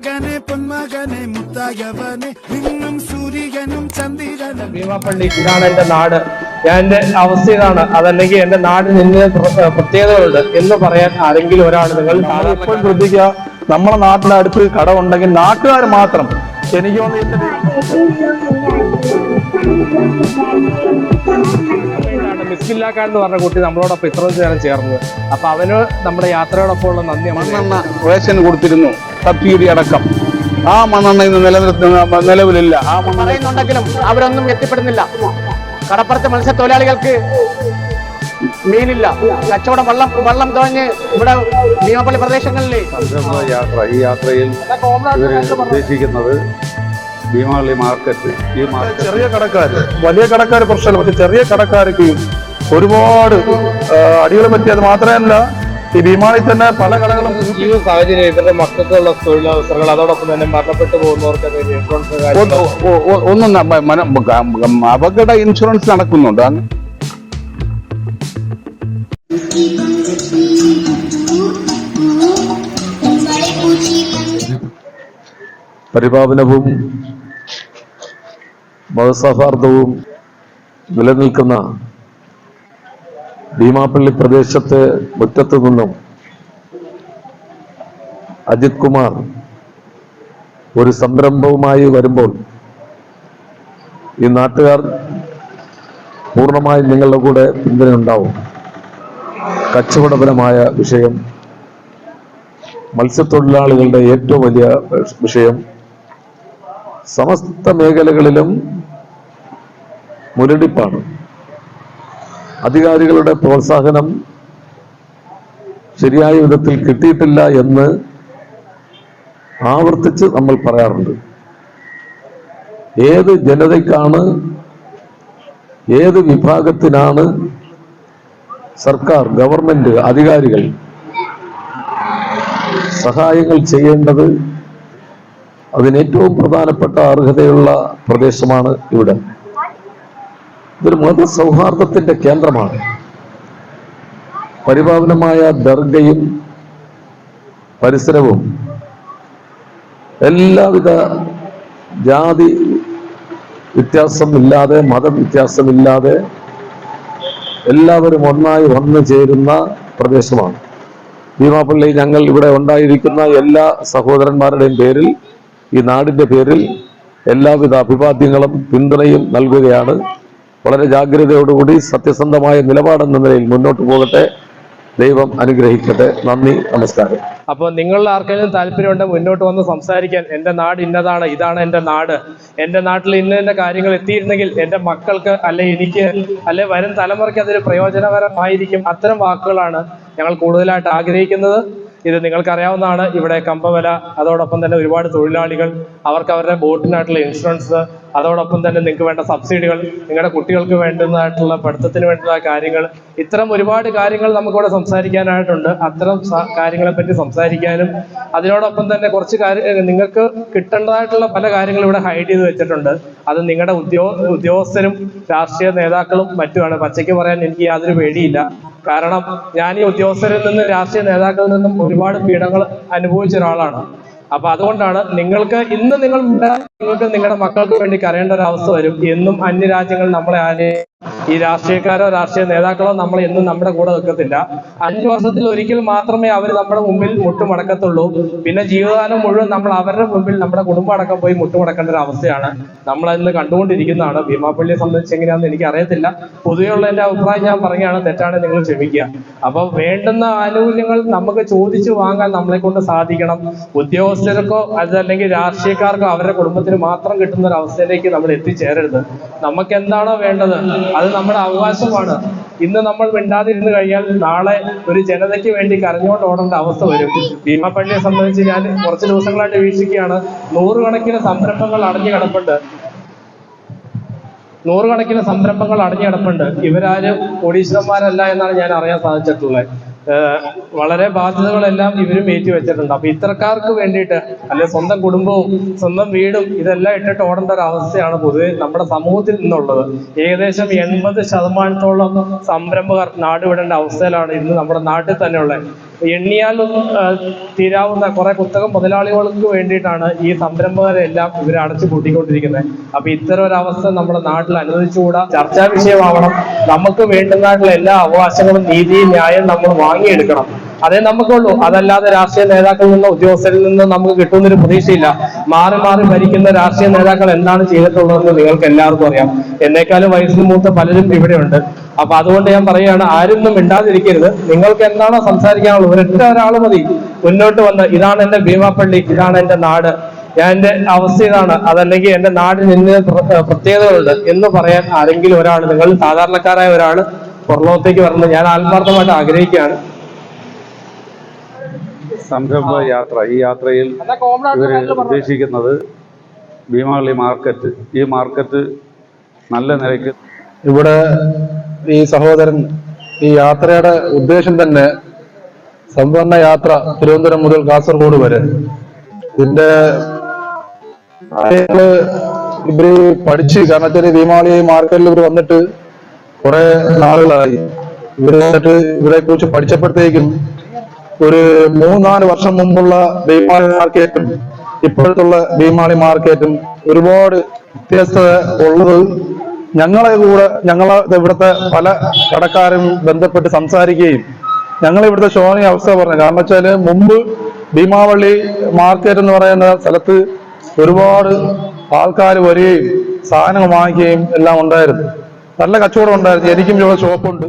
മകനെ പൊന്മകനെ മുത്തായവനെ നിന്നും സൂര്യനും ചന്ദ്രനും. ഭീമാപ്പള്ളി ഇതാണ് എന്റെ നാട്. ഞാൻ എന്റെ അവസ്ഥ ഇതാണ് അതല്ലെങ്കിൽ എന്റെ നാടിന് ഇന്ന പ്ര- പ്രത്യേകതകളുണ്ട് എന്ന് പറയാൻ ആരെങ്കിലും ഒരാൾ നിങ്ങൾ എപ്പോഴും ശ്രദ്ധിക്കുക. നമ്മളെ നാട്ടിനടുത്ത് കട ഉണ്ടെങ്കിൽ നാട്ടുകാർ മാത്രം എനിക്ക് തോന്നുന്നു ഇതിന്റെ മിസ്കില്ലാക്കാൻ എന്ന് പറഞ്ഞ കുട്ടി നമ്മളോടൊപ്പം ഇത്രയും നേരം ചേർന്നത്. അപ്പൊ അവന് നമ്മുടെ യാത്രയോടൊപ്പം ഉള്ള നന്ദി നമ്മൾ മണ്ണെണ്ണ റേഷൻ കൊടുത്തിരുന്നു. സബ്സിഡി അടക്കം ആ മണ്ണെണ്ണ ഇന്ന് നിലനിർത്തുന്ന നിലവിലില്ല. ആ പറയുന്നുണ്ടെങ്കിലും അവരൊന്നും എത്തിപ്പെടുന്നില്ല. കടപ്പുറത്ത് മത്സ്യത്തൊഴിലാളികൾക്ക് മീനില്ല. കച്ചവടം വള്ളം വള്ളം തുഴഞ്ഞ് ഇവിടെ ഭീമപ്പള്ളി പ്രദേശങ്ങളിൽ സംരംഭ യാത്ര ഈ യാത്രയിൽ ഉദ്ദേശിക്കുന്നത് ഭീമാവളി മാർക്കറ്റ് ഈ മാർക്കറ്റ് ചെറിയ കടക്കാര് വലിയ കടക്കാർ പ്രശ്നമല്ല. പക്ഷെ ചെറിയ കടക്കാർക്ക് ഒരുപാട് അടികൾ പറ്റിയത് മാത്രമല്ല ഈ ഭീമാളിൽ തന്നെ പല കടകളും ഈ സാഹചര്യം ഇവരുടെ മക്കൾക്കുള്ള തൊഴിലവസരങ്ങൾ അതോടൊപ്പം തന്നെ മരണപ്പെട്ടു പോകുന്നവർക്ക് ഒന്ന് അപകട ഇൻഷുറൻസ് നടക്കുന്നുണ്ട് പരിപാവനവും മതസൗഹാർദ്ദവും നിലനിൽക്കുന്ന ഭീമാപ്പള്ളി പ്രദേശത്ത് മുറ്റത്തു നിന്നും അജിത് കുമാർ ഒരു സംരംഭവുമായി വരുമ്പോൾ ഈ നാട്ടുകാർ പൂർണമായും നിങ്ങളുടെ കൂടെ പിന്തുണ ഉണ്ടാവും കച്ചവടപരമായ വിഷയം മത്സ്യത്തൊഴിലാളികളുടെ ഏറ്റവും വലിയ വിഷയം സമസ്ത മേഖലകളിലും മുരടിപ്പാണ്. അധികാരികളുടെ പ്രോത്സാഹനം ശരിയായ വിധത്തിൽ കിട്ടിയിട്ടില്ല എന്ന് ആവർത്തിച്ച് നമ്മൾ പറയാറുണ്ട്. ഏത് ജനതയ്ക്കാണ് ഏത് വിഭാഗത്തിനാണ് സർക്കാർ ഗവൺമെന്റ് അധികാരികൾ സഹായങ്ങൾ ചെയ്യേണ്ടത്? അതിനേറ്റവും പ്രധാനപ്പെട്ട അർഹതയുള്ള പ്രദേശമാണ് ഇവിടെ. ഇതൊരു മത സൗഹാർദ്ദത്തിന്റെ കേന്ദ്രമാണ്. പരിപാവനമായ ദർഗയും പരിസരവും എല്ലാവിധ ജാതി വ്യത്യാസമില്ലാതെ മതവ്യത്യാസമില്ലാതെ എല്ലാവരും ഒന്നായി വന്നു ചേരുന്ന പ്രദേശമാണ്. ഭീമാപ്പള്ളി ഞങ്ങൾ ഇവിടെ ഉണ്ടായിരിക്കുന്ന എല്ലാ സഹോദരന്മാരുടെയും പേരിൽ ഈ നാടിന്റെ പേരിൽ എല്ലാവിധ അഭിവാദ്യങ്ങളും പിന്തുണയും നൽകുകയാണ്. വളരെ ജാഗ്രതയോടുകൂടി സത്യസന്ധമായ നിലപാടെന്ന നിലയിൽ മുന്നോട്ട് പോകട്ടെ. ദൈവം അനുഗ്രഹിക്കട്ടെ. നന്ദി നമസ്കാരം. അപ്പൊ നിങ്ങൾ ആർക്കെങ്കിലും താല്പര്യമുണ്ട് മുന്നോട്ട് വന്ന് സംസാരിക്കാൻ എന്റെ നാട് ഇന്നതാണ് ഇതാണ് എന്റെ നാട്. എന്റെ നാട്ടിൽ ഇന്ന ഇന്ന കാര്യങ്ങൾ എത്തിയിരുന്നെങ്കിൽ എന്റെ മക്കൾക്ക് അല്ലെ എനിക്ക് അല്ലെ വരും തലമുറയ്ക്ക് അതൊരു പ്രയോജനകരമായിരിക്കും. അത്തരം വാക്കുകളാണ് ഞങ്ങൾ കൂടുതലായിട്ട് ആഗ്രഹിക്കുന്നത്. ഇത് നിങ്ങൾക്കറിയാവുന്നതാണ്. ഇവിടെ കമ്പവല അതോടൊപ്പം തന്നെ ഒരുപാട് തൊഴിലാളികൾ അവർക്ക് അവരുടെ ബോട്ടിനായിട്ടുള്ള ഇൻഷുറൻസ് അതോടൊപ്പം തന്നെ നിങ്ങൾക്ക് വേണ്ട സബ്സിഡികൾ നിങ്ങളുടെ കുട്ടികൾക്ക് വേണ്ടുന്നതായിട്ടുള്ള പഠിത്തത്തിന് വേണ്ടുന്ന കാര്യങ്ങൾ. ഇത്തരം ഒരുപാട് കാര്യങ്ങൾ നമുക്കിവിടെ സംസാരിക്കാനായിട്ടുണ്ട്. അത്തരം കാര്യങ്ങളെ പറ്റി സംസാരിക്കാനും അതിനോടൊപ്പം തന്നെ കുറച്ച് കാര്യം നിങ്ങൾക്ക് കിട്ടേണ്ടതായിട്ടുള്ള പല കാര്യങ്ങളും ഇവിടെ ഹൈഡ് ചെയ്ത് വെച്ചിട്ടുണ്ട്. അത് നിങ്ങളുടെ ഉദ്യോഗ ഉദ്യോഗസ്ഥരും രാഷ്ട്രീയ നേതാക്കളും മറ്റുമാണ്. പച്ചയ്ക്ക് പറയാൻ എനിക്ക് യാതൊരു പേടിയില്ല. കാരണം ഞാൻ ഈ ഉദ്യോഗസ്ഥരിൽ നിന്നും രാഷ്ട്രീയ നേതാക്കളിൽ നിന്നും ഒരുപാട് പീഡങ്ങൾ അനുഭവിച്ച ഒരാളാണ്. അപ്പൊ അതുകൊണ്ടാണ് നിങ്ങൾക്ക് ഇന്ന് നിങ്ങൾ നിങ്ങൾക്ക് നിങ്ങളുടെ മക്കൾക്ക് വേണ്ടി കരയേണ്ട ഒരു അവസ്ഥ വരും. എന്നും അന്യരാജ്യങ്ങൾ നമ്മളെ ആരെ ഈ രാഷ്ട്രീയക്കാരോ രാഷ്ട്രീയ നേതാക്കളോ നമ്മൾ എന്നും നമ്മുടെ കൂടെ നിൽക്കത്തില്ല. അഞ്ചു വർഷത്തിൽ ഒരിക്കൽ മാത്രമേ അവർ നമ്മുടെ മുമ്പിൽ മുട്ടുമടക്കത്തുള്ളൂ. പിന്നെ ജീവിതകാലം മുഴുവൻ നമ്മൾ അവരുടെ മുമ്പിൽ നമ്മുടെ കുടുംബം അടക്കം പോയി മുട്ടുമടക്കേണ്ട ഒരു അവസ്ഥയാണ്. നമ്മൾ ഇന്ന് കണ്ടുകൊണ്ടിരിക്കുന്നതാണ്. ഭീമാപ്പള്ളിയെ സംബന്ധിച്ച് എങ്ങനെയാണെന്ന് എനിക്ക് അറിയത്തില്ല. പൊതുവെയുള്ള എന്റെ അഭിപ്രായം ഞാൻ പറയുകയാണ്. തെറ്റാണ് നിങ്ങൾ ക്ഷമിക്കുക. അപ്പൊ വേണ്ടുന്ന ആനുകൂല്യങ്ങൾ നമുക്ക് ചോദിച്ചു വാങ്ങാൻ നമ്മളെ കൊണ്ട് സാധിക്കണം. ഉദ്യോഗസ്ഥർക്കോ അതല്ലെങ്കിൽ രാഷ്ട്രീയക്കാർക്കോ അവരുടെ കുടുംബത്തിന് മാത്രം കിട്ടുന്ന ഒരു അവസ്ഥയിലേക്ക് നമ്മൾ എത്തിച്ചേരരുത്. നമുക്ക് എന്താണോ വേണ്ടത്? അത് നമ്മുടെ അവകാശമാണ്. ഇന്ന് നമ്മൾ മിണ്ടാതിരുന്ന് കഴിഞ്ഞാൽ നാളെ ഒരു ജനതയ്ക്ക് വേണ്ടി കരഞ്ഞുകൊണ്ട് ഓടേണ്ട അവസ്ഥ വരും. ഭീമാപ്പള്ളിയെ സംബന്ധിച്ച് ഞാൻ കുറച്ച് ദിവസങ്ങളായിട്ട് വീക്ഷിക്കുകയാണ്. നൂറുകണക്കിന് സംരംഭങ്ങൾ അടഞ്ഞു കിടപ്പുണ്ട്. നൂറുകണക്കിന് സംരംഭങ്ങൾ അടഞ്ഞു കിടപ്പുണ്ട്. ഇവരാരും കോടീശ്വരന്മാരല്ല എന്നാണ് ഞാൻ അറിയാൻ സാധിച്ചിട്ടുള്ളത്. വളരെ ബാധ്യതകളെല്ലാം ഇവരും ഏറ്റുവെച്ചിട്ടുണ്ട് അപ്പൊ ഇത്തരക്കാർക്ക് വേണ്ടിയിട്ട് അല്ലെ സ്വന്തം കുടുംബവും സ്വന്തം വീടും ഇതെല്ലാം ഇട്ടിട്ട് ഓടേണ്ട ഒരു അവസ്ഥയാണ് പൊതുവെ നമ്മുടെ സമൂഹത്തിൽ നിന്നുള്ളത്. ഏകദേശം എൺപത് ശതമാനത്തോളം സംരംഭകർ നാടുവിടേണ്ട അവസ്ഥയിലാണ് ഇന്ന് നമ്മുടെ നാട്ടിൽ തന്നെ ഉള്ളത് എണ്ണിയാലും തീരാവുന്ന കുറെ കുത്തകം മുതലാളികൾക്ക് വേണ്ടിയിട്ടാണ് ഈ സംരംഭകരെല്ലാം ഇവർ അടച്ചു പൂട്ടിക്കൊണ്ടിരിക്കുന്നത്. അപ്പൊ ഇത്തരം ഒരു അവസ്ഥ നമ്മുടെ നാട്ടിൽ അനുവദിച്ചുകൂടാ. ചർച്ചാ വിഷയമാവണം. നമുക്ക് വേണ്ടുന്നതായിട്ടുള്ള എല്ലാ അവകാശങ്ങളും നീതിയും ന്യായം നമ്മൾ വാങ്ങിയെടുക്കണം. അതേ നമുക്കുള്ളൂ. അതല്ലാതെ രാഷ്ട്രീയ നേതാക്കളിൽ നിന്നോ ഉദ്യോഗസ്ഥരിൽ നിന്നോ നമുക്ക് കിട്ടുന്നൊരു പ്രതീക്ഷയില്ല. മാറി മാറി ഭരിക്കുന്ന രാഷ്ട്രീയ നേതാക്കൾ എന്താണ് ചെയ്തിട്ടുള്ളതെന്ന് നിങ്ങൾക്ക് എല്ലാവർക്കും അറിയാം. എന്നേക്കാളും വയസ്സിന് മൂത്ത പലരും ഇവിടെയുണ്ട്. അപ്പൊ അതുകൊണ്ട് ഞാൻ പറയുകയാണ് ആരൊന്നും മിണ്ടാതിരിക്കരുത്. നിങ്ങൾക്ക് എന്താണോ സംസാരിക്കാനുള്ളത് ഒരൊറ്റ ഒരാൾ മതി. മുന്നോട്ട് വന്ന് ഇതാണ് എന്റെ ഭീമാപ്പള്ളി ഇതാണ് എന്റെ നാട്. ഞാൻ എന്റെ അവസ്ഥ ഇതാണ്. അതല്ലെങ്കിൽ എന്റെ നാടിന് ഇന്ന പ്ര- പ്രത്യേകതകളുണ്ട് എന്ന് പറയാൻ ആരെങ്കിലും ഒരാൾ നിങ്ങൾ സാധാരണക്കാരായ ഒരാൾ പുറലോകത്തേക്ക് വരണം ഞാൻ ആത്മാർത്ഥമായിട്ട് ആഗ്രഹിക്കുകയാണ്. സംരംഭ യാത്ര ഈ യാത്രയിൽ ഇവർ ഉദ്ദേശിക്കുന്നത് ഭീമാവളി മാർക്കറ്റ് ഈ മാർക്കറ്റ് നല്ല നിലയ്ക്ക് ഇവിടെ ഈ സഹോദരൻ ഈ യാത്രയുടെ ഉദ്ദേശം തന്നെ സമ്പൂർണ യാത്ര തിരുവനന്തപുരം മുതൽ കാസർഗോഡ് വരെ. ഇതിന്റെ ഇവർ പഠിച്ച് കാരണം വെച്ചാൽ ഭീമാളി മാർക്കറ്റിൽ ഇവർ വന്നിട്ട് കുറെ നാളുകളായി. ഇവർ വന്നിട്ട് ഇവരെ കുറിച്ച് പഠിച്ചപ്പോഴത്തേക്കും ഒരു മൂന്നാൽ വർഷം മുമ്പുള്ള ഭീമാളി മാർക്കറ്റും ഇപ്പോഴത്തുള്ള ഭീമാളി മാർക്കറ്റും ഒരുപാട് വ്യത്യസ്തത ഉള്ളത് ഞങ്ങളെ കൂടെ ഞങ്ങളെ ഇവിടുത്തെ പല കടക്കാരും ബന്ധപ്പെട്ട് സംസാരിക്കുകയും ഞങ്ങൾ ഇവിടുത്തെ ശോഭനീയ അവസ്ഥ പറഞ്ഞു. കാരണം വെച്ചാൽ മുമ്പ് ഭീമാവള്ളി മാർക്കറ്റ് എന്ന് പറയുന്ന സ്ഥലത്ത് ഒരുപാട് ആൾക്കാർ വരികയും സാധനങ്ങൾ വാങ്ങിക്കുകയും എല്ലാം ഉണ്ടായിരുന്നു. നല്ല കച്ചവടം ഉണ്ടായിരുന്നു. എനിക്കും ഇവിടെ ഷോപ്പുണ്ട്